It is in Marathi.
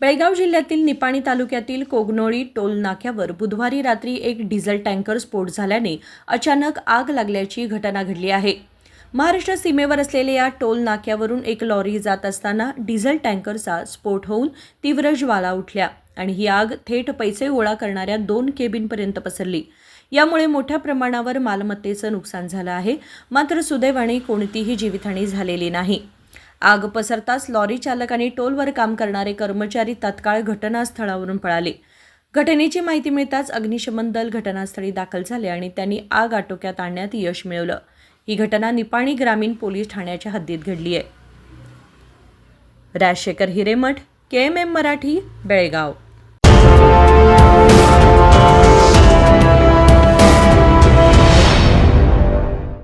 बेळगाव जिल्ह्यातील निपाणी तालुक्यातील कोगनोळी टोल नाक्यावर बुधवारी रात्री एक डिझेल टँकर स्फोट झाल्याने अचानक आग लागल्याची घटना घडली आहे. महाराष्ट्र सीमेवर असलेल्या या टोल नाक्यावरून एक लॉरी जात असताना डिझेल टँकरचा स्फोट होऊन तीव्र ज्वाला उठल्या आणि ही आग थेट पैसे गोळा करणाऱ्या दोन केबिनपर्यंत पसरली. यामुळे मोठ्या प्रमाणावर मालमत्तेचं नुकसान झालं आहे. मात्र सुदैवाने कोणतीही जीवितहानी झालेली नाही. आग पसरताच लॉरी चालक आणि टोलवर काम करणारे कर्मचारी तत्काळ घटनास्थळावरून पळाले. घटनेची माहिती मिळताच अग्निशमन दल घटनास्थळी दाखल झाले आणि त्यांनी आग आटोक्यात आणण्यात यश मिळवलं. ही घटना निपाणी ग्रामीण पोलीस ठाण्याच्या हद्दीत घडली आहे. Rajshekhar Hiremath K M M Marathi Belgaum.